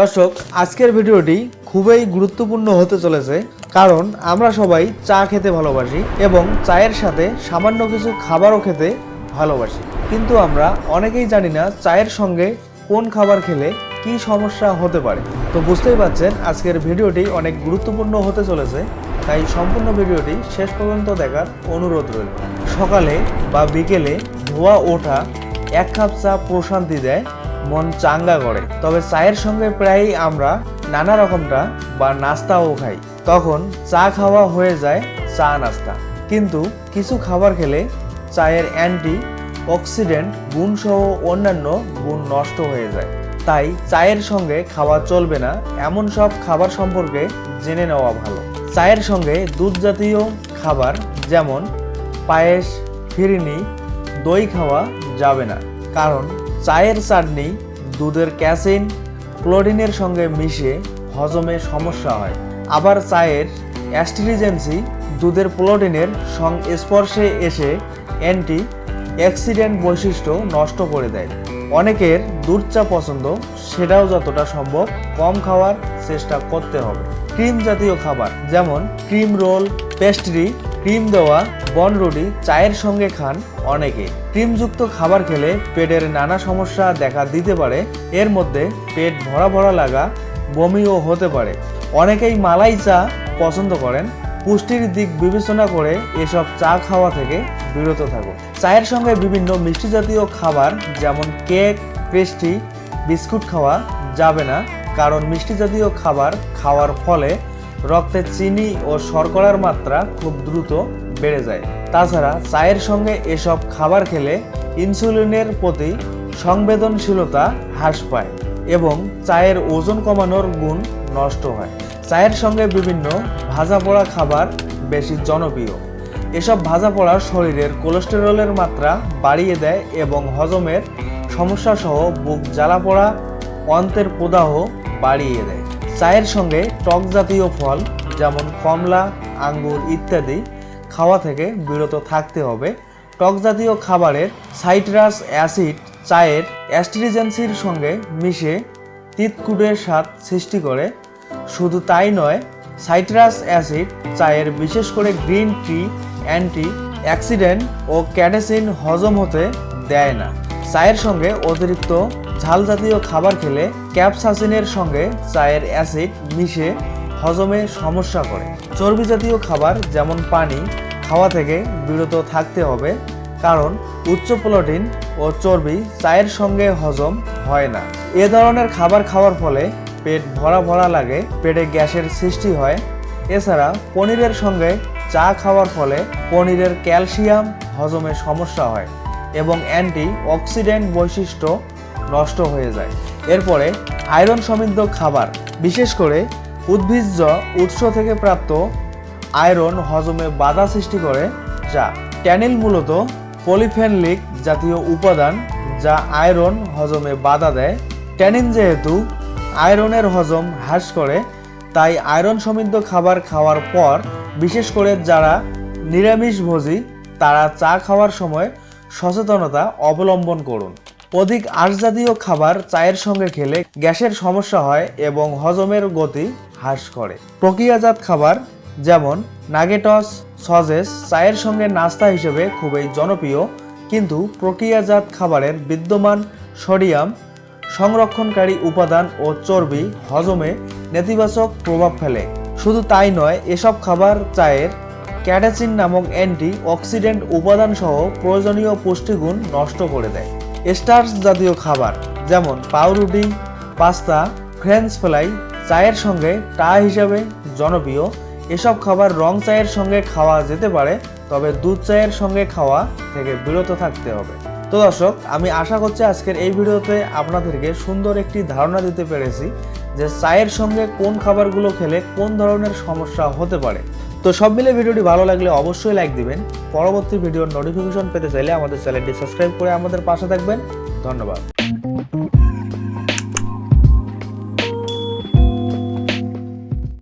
দর্শক, আজকের ভিডিওটি খুবই গুরুত্বপূর্ণ হতে চলেছে কারণ আমরা সবাই চা খেতে ভালোবাসি এবং চায়ের সাথে সামান্য কিছু খাবারও খেতে ভালোবাসি। কিন্তু আমরা অনেকেই জানি না চায়ের সঙ্গে কোন খাবার খেলে কি সমস্যা হতে পারে। তো বুঝতেই পারছেন, আজকের ভিডিওটি অনেক গুরুত্বপূর্ণ হতে চলেছে, তাই সম্পূর্ণ ভিডিওটি শেষ পর্যন্ত দেখার অনুরোধ রইল। সকালে বা বিকেলে ধোয়া ওঠা এক কাপ চা প্রশান্তি দেয় মন চাঙ্গা করে। তবে চায়ের সঙ্গে প্রায়ই আমরা নানা রকমটা বা নাস্তাও খাই। তখন চা খাওয়া হয়ে যায় চা নাস্তা। কিন্তু কিছু খাবার খেলে চায়ের অ্যান্টি অক্সিডেন্ট গুণসহ অন্যান্য গুণ নষ্ট হয়ে যায়। তাই চায়ের সঙ্গে খাওয়া চলবে না, এমন সব খাবার সম্পর্কে জেনে নেওয়া ভালো। চায়ের সঙ্গে দুধ জাতীয় খাবার যেমন পায়েস ফিরিনি দই খাওয়া যাবে না। কারণ চায়ের চাটনি দুধের ক্যাসিন, ক্লোরিনের সঙ্গে মিশে হজমে সমস্যা হয়। আবার চায়ের অ্যাস্ট্রিজেন্সি, দুধের প্লোটিনের সংস্পর্শে এসে অ্যান্টি অ্যাক্সিডেন্ট বৈশিষ্ট্য নষ্ট করে দেয়। অনেকের দুধ চা পছন্দ, সেটাও যতটা সম্ভব কম খাওয়ার চেষ্টা করতে হবে। ক্রিম জাতীয় খাবার, যেমন ক্রিম রোল, পেস্ট্রি, ক্রিম দেওয়া, বনরুটি, চায়ের সঙ্গে খান অনেকে। ক্রিমযুক্ত খাবার খেলে পেটের নানা সমস্যা দেখা দিতে পারে, এর মধ্যে পেট ভরা ভরা লাগা বমিও হতে পারে। অনেকেই মালাই চা পছন্দ করেন। পুষ্টির দিক বিবেচনা করে এসব চা খাওয়া থেকে বিরত থাকো। চায়ের সঙ্গে বিভিন্ন মিষ্টি জাতীয় খাবার যেমন কেক, পেস্ট্রি, বিস্কুট খাওয়া যাবে না, কারণ মিষ্টি জাতীয় খাবার খাওয়ার ফলে রক্তে চিনি ও শর্করার মাত্রা খুব দ্রুত বেড়ে যায়। তাছাড়া চায়ের সঙ্গে এসব খাবার খেলে ইনসুলিনের প্রতি সংবেদনশীলতা হ্রাস পায় এবং চায়ের ওজন কমানোর গুণ নষ্ট হয়। চায়ের সঙ্গে বিভিন্ন ভাজা পোড়া খাবার বেশি জনপ্রিয়। এসব ভাজা পোড়া শরীরের কোলেস্টেরলের মাত্রা বাড়িয়ে দেয় এবং হজমের সমস্যা সহ বুক জ্বালা পোড়া, অন্তের প্রদাহ বাড়িয়ে দেয়। চায়ের সঙ্গে টক জাতীয় ফল যেমন কমলা, আঙ্গুর ইত্যাদি খাওয়া থেকে বিরত থাকতে হবে। টক জাতীয় খাবারের সাইট্রাস অ্যাসিড চায়ের অ্যাস্ট্রিজেন্সির সঙ্গে মিশে তিতকুটের স্বাদ সৃষ্টি করে। শুধু তাই নয়, সাইট্রাস অ্যাসিড চায়ের বিশেষ করে গ্রিন টি অ্যান্টি অ্যাক্সিডেন্ট ও ক্যাটেসিন হজম হতে দেয় না। চায়ের সঙ্গে অতিরিক্ত ঝাল জাতীয় খাবার খেলে ক্যাপসাসিনের সঙ্গে চায়ের অ্যাসিড মিশে হজমে সমস্যা করে। চর্বি জাতীয় খাবার যেমন পানি, খাওয়া থেকে বিরত থাকতে হবে, কারণ উচ্চ প্রোটিন ও চর্বি চায়ের সঙ্গে হজম হয় না। এ ধরনের খাবার খাওয়ার ফলে পেট ভরা ভরা লাগে, পেটে গ্যাসের সৃষ্টি হয়। এছাড়া পনিরের সঙ্গে চা খাওয়ার ফলে পনিরের ক্যালসিয়াম হজমে সমস্যা হয় এবং অ্যান্টি অক্সিডেন্ট বৈশিষ্ট্য নষ্ট হয়ে যায়। এরপরে আয়রন সমৃদ্ধ খাবার, বিশেষ করে উদ্ভিজ্জ উৎস থেকে প্রাপ্ত আয়রন হজমে বাধা সৃষ্টি করে, যা ট্যানিল মূলত পলিফেনলিক জাতীয় উপাদান যা আয়রন হজমে বাধা দেয়। ট্যানিন যেহেতু আয়রনের হজম হ্রাস করে, তাই আয়রন সমৃদ্ধ খাবার খাওয়ার পর, বিশেষ করে যারা নিরামিষভোজী, তারা চা খাওয়ার সময় সচেতনতা অবলম্বন করুন। অধিক আঁশজাতীয় খাবার চায়ের সঙ্গে খেলে গ্যাসের সমস্যা হয় এবং হজমের গতি হ্রাস করে। প্রক্রিয়াজাত খাবার যেমন নাগেটস, সজেস চায়ের সঙ্গে নাস্তা হিসেবে খুবই জনপ্রিয়, কিন্তু প্রক্রিয়াজাত খাবারের বিদ্যমান সোডিয়াম সংরক্ষণকারী উপাদান ও চর্বি হজমে নেতিবাচক প্রভাব ফেলে। শুধু তাই নয়, এসব খাবার চায়ের ক্যাটাচিন নামক অ্যান্টি অক্সিডেন্ট উপাদান সহ প্রয়োজনীয় পুষ্টিগুণ নষ্ট করে দেয়। স্টার্চ জাতীয় খাবার, যেমন পাউরুটি, পাস্তা, ফ্রেঞ্চ ফ্রাই, চায়ের সঙ্গে টা হিসাবে জনপ্রিয়। এসব খাবার রং চায়ের সঙ্গে খাওয়া যেতে পারে, তবে দুধ চায়ের সঙ্গে খাওয়া থেকে বিরত থাকতে হবে। তো দর্শক, আমি আশা করছি আজকের এই ভিডিওতে আপনাদেরকে সুন্দর একটি ধারণা দিতে পেরেছি যে চায়ের সঙ্গে কোন খাবারগুলো খেলে কোন ধরনের সমস্যা হতে পারে। তো সব মিলে ভিডিওটি ভালো লাগলে অবশ্যই লাইক দিবেন। পরবর্তী ভিডিওর নোটিফিকেশন পেতে চাইলে আমাদের চ্যানেলটি সাবস্ক্রাইব করে আমাদের পাশে থাকবেন। ধন্যবাদ।